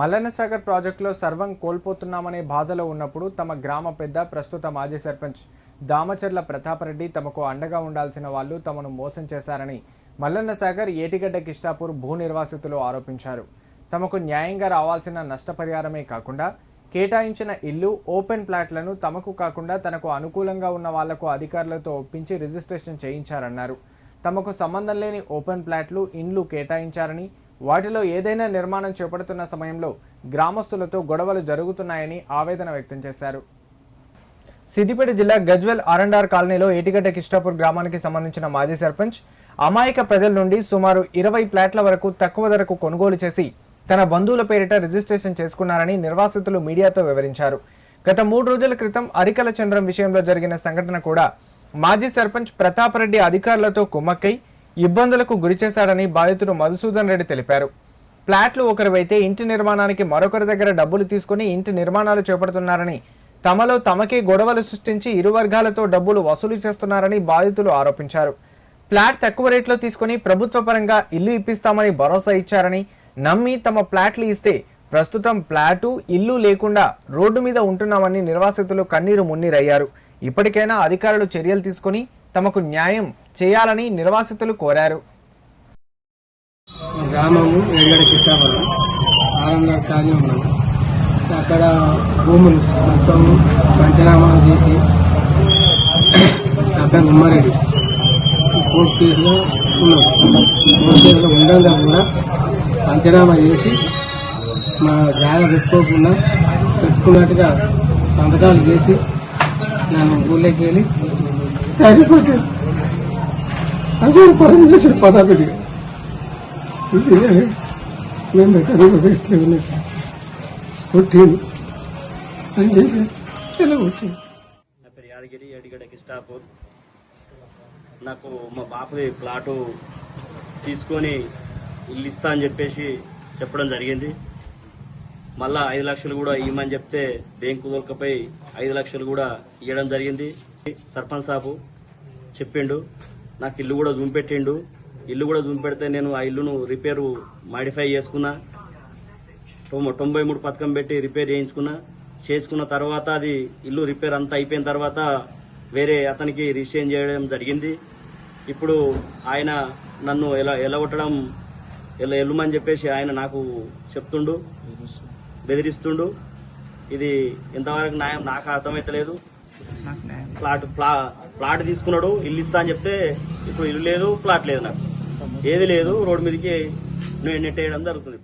మల్లన్నసాగర్ ప్రాజెక్టులో సర్వం కోల్పోతున్నామనే బాధలో ఉన్నప్పుడు తమ గ్రామ పెద్ద ప్రస్తుత మాజీ సర్పంచ్ దామచర్ల ప్రతాపరెడ్డి తమకు అండగా ఉండాల్సిన వాళ్ళు తమను మోసం చేశారని మల్లన్నసాగర్ ఏటిగడ్డ కిష్టాపూర్ భూ నిర్వాసితులు ఆరోపించారు. తమకు న్యాయంగా రావాల్సిన నష్టపరిహారమే కాకుండా కేటాయించిన ఇల్లు ఓపెన్ ప్లాట్లను తమకు కాకుండా తనకు అనుకూలంగా ఉన్న వాళ్ళకు అధికారులతో ఒప్పించి రిజిస్ట్రేషన్ చేయించారన్నారు. తమకు సంబంధం లేని ఓపెన్ ప్లాట్లు ఇండ్లు కేటాయించారని వాటిలో ఏదైనా నిర్మాణం చేపడుతున్న సమయంలో గ్రామస్తులతో గొడవలు జరుగుతున్నాయని ఆవేదన వ్యక్తం చేశారు. సిద్దిపేట జిల్లా గజ్వెల్ ఆరండార్ కాలనీలో ఏటిగడ్డ కిష్టాపూర్ గ్రామానికి సంబంధించిన మాజీ సర్పంచ్ అమాయక ప్రజల నుండి సుమారు ఇరవై ప్లాట్ల వరకు తక్కువ ధరకు కొనుగోలు చేసి తన బంధువుల పేరిట రిజిస్ట్రేషన్ చేసుకున్నారని నిర్వాసితులు మీడియాతో వివరించారు. గత మూడు రోజుల క్రితం అరికల చంద్రం విషయంలో జరిగిన సంఘటన కూడా మాజీ సర్పంచ్ ప్రతాపరెడ్డి అధికారులతో కుమ్మక్కై ఇబ్బందులకు గురిచేశాడని బాధితుడు మధుసూదన్ రెడ్డి తెలిపారు. ఫ్లాట్లు ఒకరివైతే ఇంటి నిర్మాణానికి మరొకరి దగ్గర డబ్బులు తీసుకుని ఇంటి నిర్మాణాలు చేపడుతున్నారని తమలో తమకే గొడవలు సృష్టించి ఇరు వర్గాలతో డబ్బులు వసూలు చేస్తున్నారని బాధితులు ఆరోపించారు. ఫ్లాట్ తక్కువ రేట్లో తీసుకుని ప్రభుత్వ పరంగా ఇల్లు ఇప్పిస్తామని భరోసా ఇచ్చారని నమ్మి తమ ఫ్లాట్లు ఇస్తే ప్రస్తుతం ఫ్లాటు ఇల్లు లేకుండా రోడ్డు మీద ఉంటున్నామని నిర్వాసితులు కన్నీరు మున్నీరయ్యారు. ఇప్పటికైనా అధికారులు చర్యలు తీసుకుని తమకు న్యాయం చేయాలని నిర్వాసితులు కోరారు. గ్రామము వెంగడ కృష్ణాపురం ఆనందర్ కానీ ఉన్నాము అక్కడ భూములు మొత్తం పంచనామాలు చేసి అబ్బాయి ఉమ్మారెడ్డి కోర్టు కేసులో ఉన్నాం కోర్టు కేసులో ఉండగా కూడా పంచనామా చేసి మా జాగ పెట్టుకోకుండా పెట్టుకున్నట్టుగా సంతకాలు చేసి నన్ను ఊళ్ళోకి వెళ్ళి చనిపోతాడు అదే పదం మేము ఎక్కడ వేస్తలేము అని చెప్పి ఇలా వచ్చింది నా పేరు యాదగిరి ఏడిగడ్డ స్టాప్. నాకు మా బాపది ప్లాటు తీసుకొని ఇల్లు ఇస్తా అని చెప్పేసి చెప్పడం జరిగింది. మళ్ళా ఐదు లక్షలు కూడా ఇవ్వమని చెప్తే బ్యాంకు దొరకపోయి ఐదు లక్షలు కూడా ఇవ్వడం జరిగింది. సర్పంచ్ సాబు చెప్పిండు. నాకు ఇల్లు కూడా చూపెట్టిండు ఇల్లు కూడా చూపెడితే నేను ఆ ఇల్లును రిపేరు మాడిఫై చేసుకున్నా. తొంభై మూడు పథకం పెట్టి రిపేర్ చేయించుకున్నా. చేసుకున్న తర్వాత అది ఇల్లు రిపేర్ అంతా అయిపోయిన తర్వాత వేరే అతనికి రిజిస్ట్రేషన్ చేయడం జరిగింది. ఇప్పుడు ఆయన నన్ను ఎలా ఎలగొట్టడం ఎలా ఎల్లుమని చెప్పేసి ఆయన నాకు చెప్తుండు. బెదిరిస్తుండు. ఇది ఎంతవరకు న్యాయం నాకు అర్థమైతలేదు. ప్లాట్ ప్లా ప్లాట్ తీసుకున్నాడు ఇల్లు ఇస్తా అని చెప్తే ఇప్పుడు ఇల్లు లేదు ప్లాట్ లేదు నాకు. ఏది లేదు రోడ్డు మీదకి నేను నెట్టేయడం జరుగుతుంది.